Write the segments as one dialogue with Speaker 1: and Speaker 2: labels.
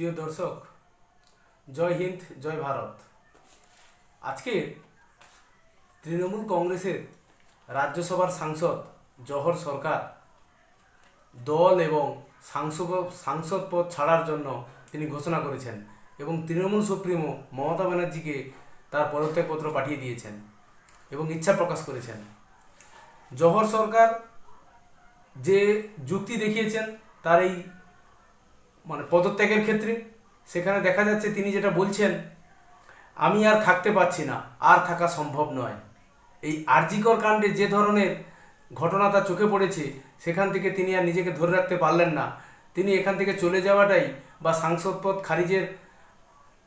Speaker 1: প্রিয় দর্শক, জয় হিন্দ, জয় ভারত। আজকে তৃণমূল কংগ্রেসের রাজ্যসভার সাংসদ জহর সরকার দল এবং সাংসদ সাংসদ পদ ছাড়ার জন্য তিনি ঘোষণা করেছেন এবং তৃণমূল সুপ্রিমো মমতা ব্যানার্জিকে তার পদত্যাগপত্র পাঠিয়ে দিয়েছেন এবং ইচ্ছা প্রকাশ করেছেন। জহর সরকার যে যুক্তি দেখিয়েছেন, তার এই মানে পদত্যাগের ক্ষেত্রে, সেখানে দেখা যাচ্ছে তিনি যেটা বলছেন, আমি আর থাকতে পারছি না, আর থাকা সম্ভব নয়। এই আরজিকর কাণ্ডে যে ধরনের ঘটনা তার চোখে পড়েছে, সেখান থেকে তিনি আর নিজেকে ধরে রাখতে পারলেন না। তিনি এখান থেকে চলে যাওয়াটাই বা সাংসদ পদ খারিজের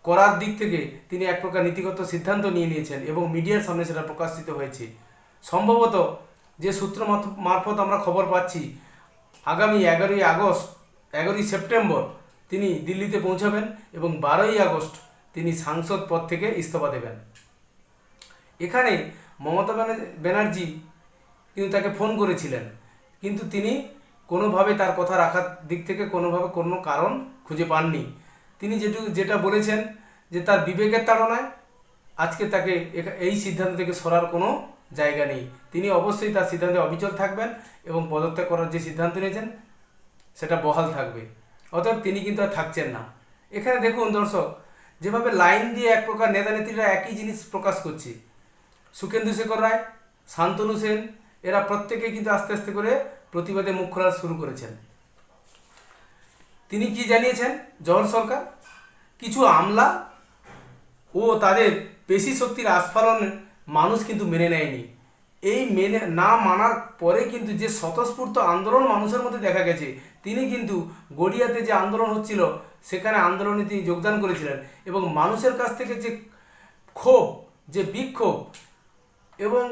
Speaker 1: করার দিক থেকে তিনি এক প্রকার নীতিগত সিদ্ধান্ত নিয়ে নিয়েছেন এবং মিডিয়ার সামনে সেটা প্রকাশিত হয়েছে। সম্ভবত যে সূত্র মারফত আমরা খবর পাচ্ছি, আগামী এগারোই আগস্ট এগারোই সেপ্টেম্বর তিনি দিল্লিতে পৌঁছাবেন এবং বারোই আগস্ট তিনি সাংসদ পদ থেকে ইস্তফা দেবেন। এখানে মমতা ব্যানার্জি কিন্তু তাকে ফোন করেছিলেন। কিন্তু তিনি কোনোভাবে তার কথা রাখার দিক থেকে কোনোভাবে কোনো কারণ খুঁজে পাননি। তিনি যেটুকু যেটা বলেছেন যে তার বিবেকের তাড়নায় আজকে তাকে এই সিদ্ধান্ত থেকে সরার কোনো জায়গা নেই। তিনি অবশ্যই তার সিদ্ধান্তে অবিচল থাকবেন এবং পদত্যাগ করার যে সিদ্ধান্ত নিয়েছেন সেটা বহাল থাকবে। অতএব তিনি কিন্তু আর থাকছেন না। এখানে দেখুন দর্শক, যেভাবে লাইন দিয়ে এক প্রকার নেতা নেত্রীরা একই জিনিস প্রকাশ করছে। সুখেন্দু শেখর রায়, শান্তনু সেন, এরা প্রত্যেকে কিন্তু আস্তে আস্তে করে প্রতিবাদে মুখ খোলা শুরু করেছেন। তিনি কি জানিয়েছেন? জহর সরকার, কিছু আমলা ও তাদের পেশি শক্তির আস্ফালন মানুষ কিন্তু মেনে নেয়নি। এই মেনে না মানার পরে কিন্তু যে স্বতঃস্ফূর্ত আন্দোলন মানুষের মধ্যে দেখা গেছে, তিনি কিন্তু গড়িয়াতে যে আন্দোলন হচ্ছিল, সেখানে আন্দোলনে তিনি যোগদান করেছিলেন এবং মানুষের কাছ থেকে যে ক্ষোভ, যে বিক্ষোভ এবং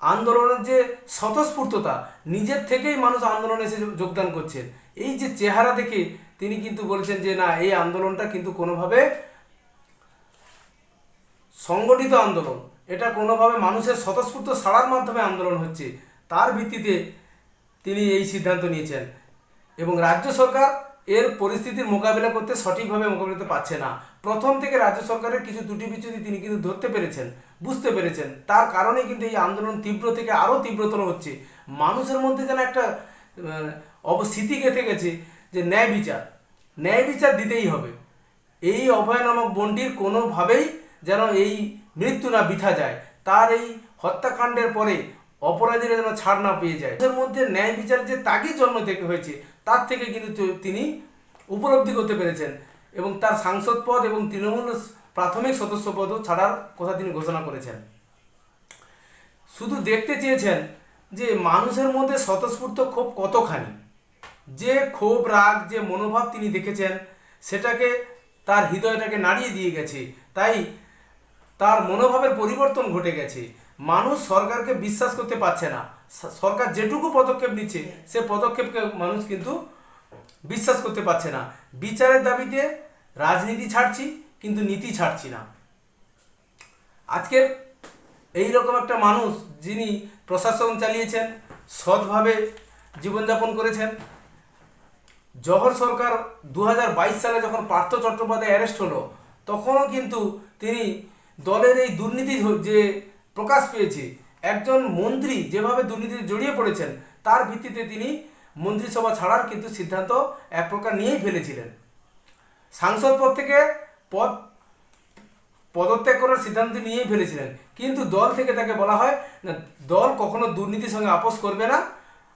Speaker 1: আন্দোলনের যে স্বতঃস্ফূর্ততা, নিজের থেকেই মানুষ আন্দোলনে এসে যোগদান করছেন। এই যে চেহারা দেখে তিনি কিন্তু বলছেন যে, না, এই আন্দোলনটা কিন্তু কোনোভাবে সংগঠিত আন্দোলন। এটা কোনোভাবে মানুষের স্বতঃস্ফূর্ত সাড়ার মাধ্যমে আন্দোলন হচ্ছে, তার ভিত্তিতে তিনি এই সিদ্ধান্ত নিয়েছেন। এবং রাজ্য সরকার এর পরিস্থিতির মোকাবিলা করতে সঠিকভাবে মোকাবিলা করতে পারছে না। প্রথম থেকে রাজ্য সরকারের কিছু ত্রুটি বিচ্যুতি তিনি কিন্তু ধরতে পেরেছেন, বুঝতে পেরেছেন। তার কারণে কিন্তু এই আন্দোলন তীব্র থেকে আরও তীব্রতর হচ্ছে। মানুষের মধ্যে যেন একটা অবস্থিতি গেঁথে গেছে যে ন্যায় বিচার ন্যায় বিচার দিতেই হবে। এই অভয় নামক বনটির কোনোভাবেই যেন এই মৃত্যু না বিথা যায়, তার এই হত্যাকাণ্ডের পরে অপরাধীরা যেন ছাড় না পেয়ে যায়। এর মধ্যে ন্যায় বিচার যে তাকে জন্ম থেকে হয়েছে, তার থেকে কিন্তু তিনি উপলব্ধি করতে পেরেছেন এবং তার সাংসদ পদ এবং তৃণমূল প্রাথমিক সদস্য পদও ছাড়ার কথা তিনি ঘোষণা করেছেন। শুধু দেখতে চেয়েছেন যে মানুষের মধ্যে স্বতঃস্ফূর্ত ক্ষোভ কতখানি, যে ক্ষোভ, রাগ, যে মনোভাব তিনি দেখেছেন, সেটাকে তার হৃদয়টাকে নাড়িয়ে দিয়ে গেছে। তাই তার মনোভাবের পরিবর্তন ঘটে গেছে। মানুষ সরকারকে বিশ্বাস করতে পারছে না। সরকার যেটুকু পদক্ষেপ নিচ্ছে, সে পদক্ষেপকে মানুষ কিন্তু বিশ্বাস করতে পারছে না। বিচারের দাবিতে রাজনীতি ছাড়ছি, কিন্তু নীতি ছাড়ছি না। আজকের এই রকম একটা মানুষ যিনি প্রশাসন চালিয়েছেন, সৎভাবে জীবনযাপন করেছেন জহর সরকার দু হাজার বাইশ সালে যখন পার্থ চট্টোপাধ্যায় অ্যারেস্ট হলো, তখনও কিন্তু তিনি দলের এই দুর্নীতি যে প্রকাশ পেয়েছে, একজন মন্ত্রী যেভাবে দুর্নীতিতে জড়িয়ে পড়েছেন, তার ভিত্তিতে তিনি মন্ত্রিসভা ছাড়ার কিন্তু সিদ্ধান্ত এক প্রকার নিয়েই ফেলেছিলেন। সাংসদ পদ থেকে পদ, পদত্যাগ করার সিদ্ধান্ত নিয়েই ফেলেছিলেন। কিন্তু দল থেকে তাকে বলা হয়, না, দল কখনো দুর্নীতির সঙ্গে আপোষ করবে না।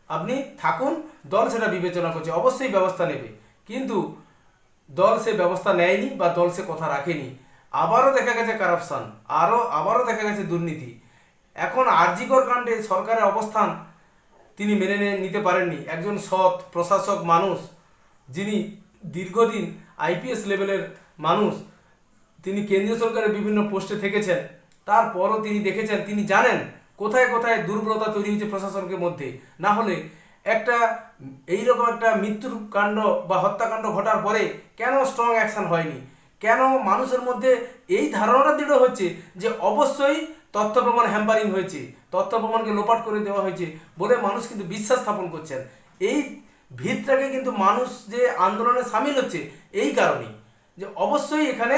Speaker 1: আপনি থাকুন, দল সেটা বিবেচনা করছে, অবশ্যই ব্যবস্থা নেবে। কিন্তু দল সে ব্যবস্থা নেয়নি বা দল সে কথা রাখেনি। আবারও দেখা গেছে কারাপশন আরও আবারও দেখা গেছে দুর্নীতি। এখন আরজিকর কাণ্ডে সরকারের অবস্থান তিনি মেনে নিতে পারেননি। একজন সৎ প্রশাসক মানুষ, যিনি দীর্ঘদিন আইপিএস লেভেলের মানুষ, তিনি কেন্দ্রীয় সরকারের বিভিন্ন পোস্টে থেকেছেন। তারপরও তিনি দেখেছেন, তিনি জানেন কোথায় কোথায় দুর্বলতা তৈরি হয়েছে প্রশাসনের মধ্যে। না হলে একটা, এইরকম একটা মৃত্যুর কাণ্ড বা হত্যাকাণ্ড ঘটার পরে কেন স্ট্রং অ্যাকশন হয়নি? কেন মানুষের মধ্যে এই ধারণাটা দৃঢ় হচ্ছে যে অবশ্যই তথ্য প্রমাণ হ্যাম্পারিং হয়েছে, তথ্য প্রমাণকে লোপাট করে দেওয়া হয়েছে বলে মানুষ কিন্তু বিশ্বাস স্থাপন করছেন। এই ভিতটাকে কিন্তু মানুষ যে আন্দোলনে সামিল হচ্ছে এই কারণেই যে অবশ্যই এখানে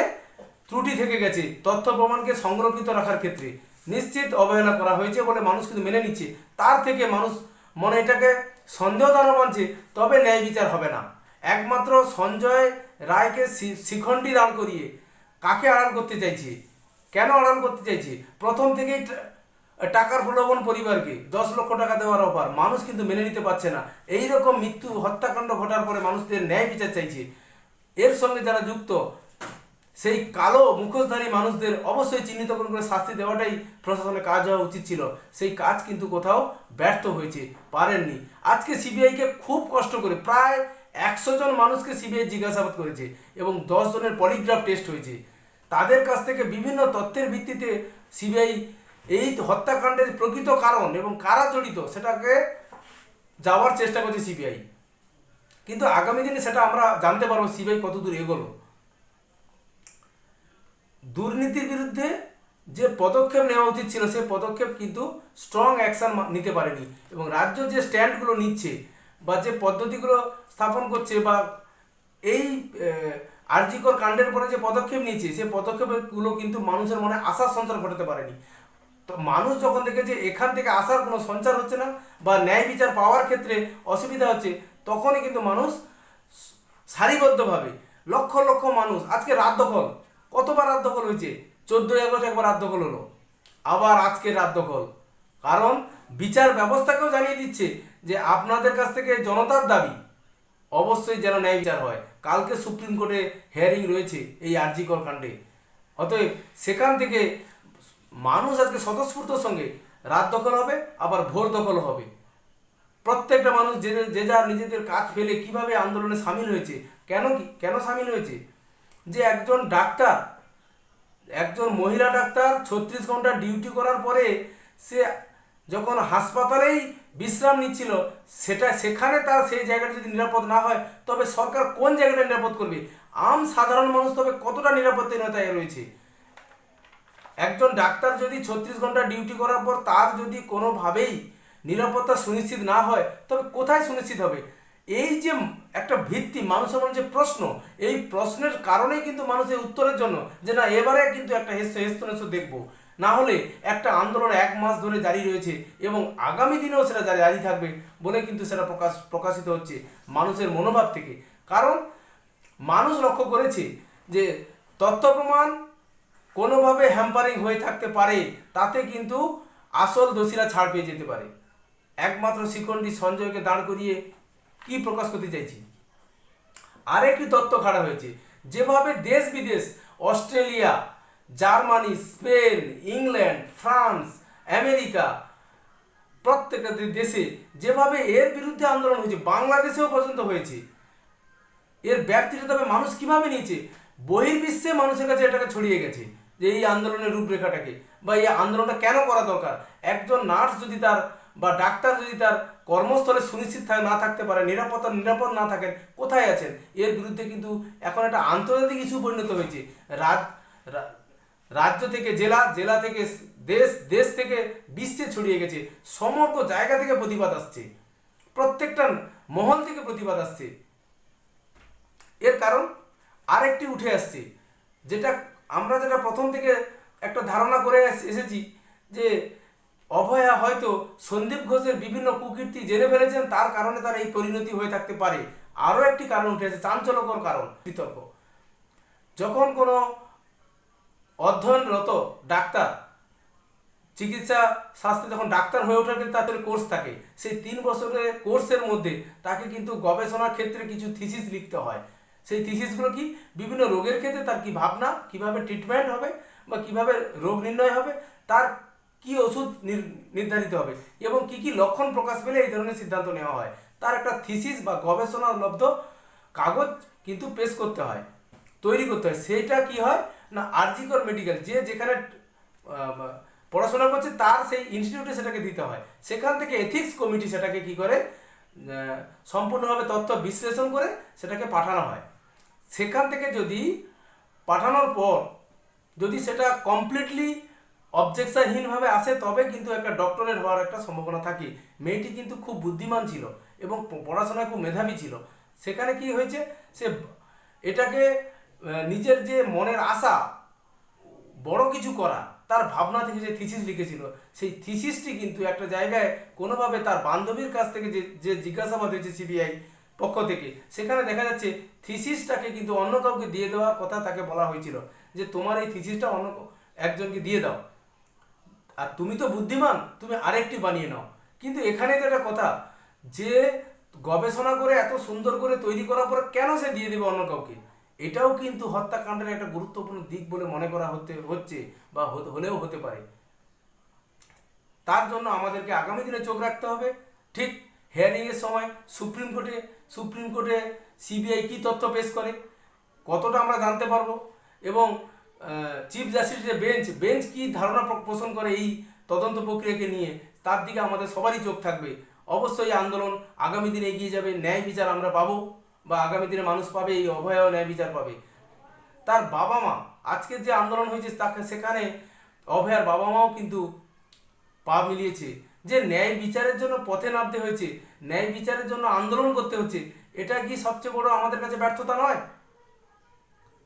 Speaker 1: ত্রুটি থেকে গেছে, তথ্য প্রমাণকে সংরক্ষিত রাখার ক্ষেত্রে। নিশ্চিত অবহেলা করা হয়েছে বলে মানুষ কিন্তু মেনে নিচ্ছে। তার থেকে মানুষ মনে এটাকে সন্দেহ দ্বারা মানছে, তবে ন্যায় বিচার হবে না। একমাত্র সঞ্জয় রায়কে শিখণ্ডী দাঁড় করিয়ে কাকে আড়াল করতে চাইছে? কেন আড়াল করতে চাইছে? প্রথম থেকেই টাকার প্রলোভন পরিবারকে, দশ লক্ষ টাকা দেওয়ার অফার, মানুষ কিন্তু মেনে নিতে পারছে না। এই রকম মৃত্যু, হত্যাকাণ্ড ঘটার পরে মানুষদের ন্যায় বিচার চাইছে। এর সঙ্গে যারা যুক্ত, সেই কালো মুখোশধারী মানুষদের অবশ্যই চিহ্নিত করে শাস্তি দেওয়াটাই প্রশাসনের কাজ হওয়া উচিত ছিল। সেই কাজ কিন্তু কোথাও ব্যর্থ হয়েছে, পারেননি। আজকে সিবিআইকে খুব কষ্ট করে, প্রায় একশো জন মানুষকে সিবিআই জিজ্ঞাসাবাদ করেছে এবং দশ জনের পলিগ্রাফ টেস্ট হয়েছে। তাদের কাছ থেকে বিভিন্ন তথ্যের ভিত্তিতে সিবিআই এই হত্যাকাণ্ডের প্রকৃত কারণ এবং কারা জড়িত সেটাকে যাওয়ার চেষ্টা করছে সিবিআই কিন্তু আগামী দিনে সেটা আমরা জানতে পারব সিবিআই কত দূর এগোলো। দুর্নীতির বিরুদ্ধে যে পদক্ষেপ নেওয়া উচিত ছিল সেই পদক্ষেপ কিন্তু স্ট্রং অ্যাকশন নিতে পারেনি এবং রাজ্য যে স্ট্যান্ডগুলো নিচ্ছে বা যে পদ্ধতিগুলো স্থাপন করছে বা এই আর্জিকর কাণ্ডের পরে যে পদক্ষেপ নিয়েছে সেই পদক্ষেপগুলো কিন্তু মানুষের মনে আশার সঞ্চার ঘটাতে পারেনি। তো মানুষ যখন দেখেছে এখান থেকে আসার কোনো সঞ্চার হচ্ছে না বা ন্যায় বিচার পাওয়ার ক্ষেত্রে অসুবিধা হচ্ছে, তখনই কিন্তু মানুষ সারিবদ্ধভাবে লক্ষ লক্ষ মানুষ, আজকে রাত দখল, কতবার রাত দখল হয়েছে? চোদ্দোই আগস্ট একবার রাত দখল হলো, আবার আজকে রাত দখল। কারণ বিচার ব্যবস্থাকেও জানিয়ে দিচ্ছে যে আপনাদের কাছ থেকে জনতার দাবি অবশ্যই যেন ন্যায় বিচার হয়। কালকে সুপ্রিম কোর্টে হিয়ারিং রয়েছে এই আরজিকর কাণ্ডে। অতএব সেখান থেকে মানুষ আজকে স্বতঃস্ফূর্তর সঙ্গে রাত দখল হবে, আবার ভোর দখল হবে। প্রত্যেকটা মানুষ যে যে যার নিজেদের কাজ ফেলে কীভাবে আন্দোলনে সামিল হয়েছে, কেন কি, কেন সামিল হয়েছে? যে একজন ডাক্তার, একজন মহিলা ডাক্তার ছত্রিশ ঘণ্টা ডিউটি করার পরে সে যখন হাসপাতালেই বিশ্রাম নিচ্ছিল, সেটা সেখানে তার সেই জায়গাটা যদি নিরাপদ না হয়, তবে সরকার কোন জায়গাটা নিরাপদ করবে? আম সাধারণ মানুষ তবে কতটা নিরাপত্তাহীনতায় রয়েছে? একজন ডাক্তার যদি ছত্রিশ ঘণ্টা ডিউটি করার পর তার যদি কোনোভাবেই নিরাপত্তা সুনিশ্চিত না হয়, তবে কোথায় সুনিশ্চিত হবে? এই যে একটা ভিত্তি, মানুষের মনে যে প্রশ্ন, এই প্রশ্নের কারণেই কিন্তু মানুষের উত্তরের জন্য যে না, এবারে কিন্তু একটা হেস্ত হেস্ত দেখব। না হলে একটা আন্দোলন এক মাস ধরে জারি রয়েছে এবং আগামী দিনেও সেটা জারি থাকবে বলে কিন্তু সেটা প্রকাশ, প্রকাশিত হচ্ছে মানুষের মনোভাব থেকে। কারণ মানুষ লক্ষ্য করেছে যে তথ্য প্রমাণ কোনোভাবে হ্যাম্পারিং হয়ে থাকতে পারে, তাতে কিন্তু আসল দোষীরা ছাড় পেয়ে যেতে পারে। একমাত্র শিখণ্ডী সঞ্জয়কে দাঁড় করিয়ে কি প্রকাশ করতে চাইছি? আরেকটি তথ্য খাড়া হয়েছে। যেভাবে দেশ বিদেশ, Australia Germany, Spain, England, France, America, প্রত্যেকটা দেশে যেভাবে এর বিরুদ্ধে আন্দোলন হয়েছে, বাংলাদেশেও পর্যন্ত হয়েছে, এর ব্যক্তিটা তবে মানুষ কীভাবে নিয়েছে? বহির্বিশ্বে মানুষের কাছে এটাকে ছড়িয়ে গেছে, যে এই আন্দোলনের রূপরেখাটাকে, বা এই আন্দোলনটা কেন করা দরকার? একজন নার্স যদি তার, বা ডাক্তার যদি তার কর্মস্থলে সুনিশ্চিত না থাকতে পারে, নিরাপত্তা নিরাপদ না থাকেন, কোথায় আছেন? এর বিরুদ্ধে কিন্তু এখন একটা আন্তর্জাতিক ইস্যু পরিণত হয়েছে। রাজ রা- রাজ্য থেকে জেলা জেলা থেকে দেশ দেশ থেকে বিশ্বে ছড়িয়ে গেছে। সমগ্র জায়গা থেকে প্রতিবাদ আসছে। প্রত্যেকটা মহল থেকে প্রতিবাদ আসছে। এর কারণ আরেকটি উঠে আসছে, যেটা আমরা যেটা প্রথম থেকে একটা ধারণা করে এস- এসেছি যে অভয়া হয়তো সন্দীপ ঘোষের বিভিন্ন কুকীর্তি জেনে ফেলেছেন, তার কারণে তার এই পরিণতি হয়ে থাকতে পারে। আরও একটি কারণ উঠে আসে চাঞ্চল্যকর কারণ। কৃতজ্ঞ। যখন কোনো অধ্যয়নরত ডাক্তার। চিকিৎসা শাস্ত্রে যখন ডাক্তার হয়ে ওঠার ক্ষেত্রে তাদের কোর্স থাকে, সেই তিন বছরের কোর্সের মধ্যে তাকে কিন্তু গবেষণার ক্ষেত্রে কিছু থিসিস লিখতে হয়। সেই থিসিসগুলো কি? বিভিন্ন রোগের ক্ষেত্রে তার কি ভাবনা? কীভাবে ট্রিটমেন্ট হবে? বা কীভাবে রোগ নির্ণয় হবে? তার কি ওষুধ নির- নির্ধারিত হবে? এবং কি কি লক্ষণ প্রকাশ পেলে এই ধরনের সিদ্ধান্ত নেওয়া হয়? তার একটা থিসিস বা গবেষণালব্ধ কাগজ কিন্তু পেশ করতে হয়, তৈরি করতে হয়। সেটা কি হয়? না আরজিকর মেডিকেল যে যেখানে পড়াশোনা করছে তার সেই ইনস্টিটিউটে সেটাকে দিতে হয়। সেখান থেকে এথিক্স কমিটি সেটাকে কি করে সম্পূর্ণভাবে তথ্য বিশ্লেষণ করে সেটাকে পাঠানো হয়। সেখান থেকে যদি পাঠানোর পর যদি সেটা কমপ্লিটলি অবজেকশনহীনভাবে আসে, তবে কিন্তু একটা ডক্টরেট হওয়ার একটা সম্ভাবনা থাকে। মেয়েটি কিন্তু খুব বুদ্ধিমান ছিল এবং পড়াশোনায় খুব মেধাবী ছিল। সেখানে কি হয়েছে, সে এটাকে নিজের যে মনের আশা, বড় কিছু করা, তার ভাবনা থেকে যে থিসিস লিখেছিল, সেই থিসিসটি কিন্তু একটা জায়গায় কোনোভাবে তার বান্ধবীর কাছ থেকে যে যে জিজ্ঞাসাবাদ হয়েছে সিবিআই পক্ষ থেকে, সেখানে দেখা যাচ্ছে থিসিসটাকে কিন্তু অন্য কাউকে দিয়ে দেওয়ার কথা তাকে বলা হয়েছিল, যে তোমার এই থিসিসটা অন্য একজনকে দিয়ে দাও। আর তুমি তো বুদ্ধিমান, তুমি আরেকটি বানিয়ে নাও। কিন্তু এখানে তো একটা কথা, যে গবেষণা করে এত সুন্দর করে তৈরি করার পর কেন সে দিয়ে দেবে অন্য কাউকে? এটাও কিন্তু হত্যাকাণ্ডের একটা গুরুত্বপূর্ণ দিক বলে মনে করা হতে, হচ্ছে বা হলেও হতে পারে। তার জন্য আমাদেরকে আগামী দিনে চোখ রাখতে হবে। ঠিক হেয়ারিংয়ের সময় সুপ্রিম কোর্টে সুপ্রিম কোর্টে সিবিআই কী তথ্য পেশ করে, কতটা আমরা জানতে পারব এবং চিফ জাস্টিসের বেঞ্চ বেঞ্চ কী ধারণা পোষণ করে এই তদন্ত প্রক্রিয়াকে নিয়ে, তার দিকে আমাদের সবারই চোখ থাকবে। অবশ্যই আন্দোলন আগামী দিনে এগিয়ে যাবে, ন্যায় বিচার আমরা পাবো। বা আগামী দিনে মানুষ পাবে, এই অভয় ন্যায় বিচার পাবে। তার বাবা মা আজকের যে আন্দোলন হয়েছে, তাকে সেখানে অভয়ার বাবা মাও কিন্তু পা মিলিয়েছে। যে ন্যায় বিচারের জন্য পথে নামতে হয়েছে, ন্যায় বিচারের জন্য আন্দোলন করতে হচ্ছে, এটা কি সবচেয়ে বড় আমাদের কাছে ব্যর্থতা নয়?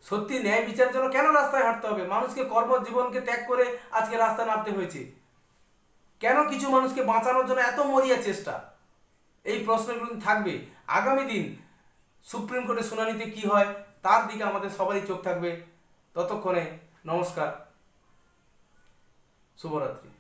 Speaker 1: সত্যি ন্যায় বিচারের জন্য কেন রাস্তায় হাঁটতে হবে? মানুষকে কর্মজীবনকে ত্যাগ করে আজকে রাস্তায় নামতে হয়েছে। কেন কিছু মানুষকে বাঁচানোর জন্য এত মরিয়া চেষ্টা? এই প্রশ্নগুলো থাকবে। আগামী দিন সুপ্রিম কোর্টের শুনানিতে কি হয় তার দিকে আমাদের সবারই চোখ থাকবে। ততক্ষণে নমস্কার। শুভরাত্রি।